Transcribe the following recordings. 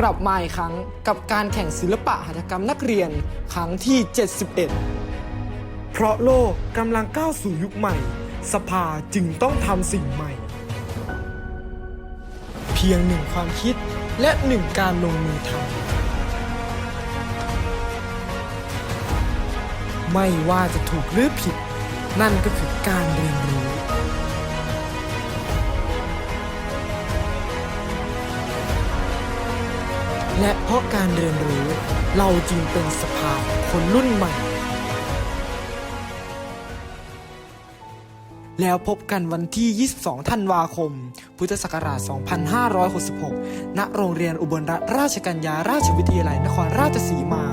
กลับมาอีกครั้งกับการแข่งศิลปะหัตถกรรมนักเรียนครั้งที่ 71 เพราะโลกกำลังก้าวสู่ยุคใหม่ สภาจึงต้องทำสิ่งใหม่ เพียงหนึ่งความคิดและหนึ่งการลงมือทำไม่ว่าจะถูกหรือผิด นั่นก็คือการเรียนรู้ และเพราะการเรียนรู้เราจึงเป็นสภาคนรุ่นใหม่ แล้วพบกันวันที่ 22 ธันวาคม พุทธศักราช 2566 ณ โรงเรียนอุบลรัตนราชกัญญาราชวิทยาลัยนครราชสีมา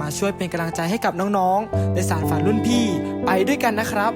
มาช่วยเป็นกำลังใจให้กับน้องๆ ในสารฝันรุ่นพี่ ไปด้วยกันนะครับ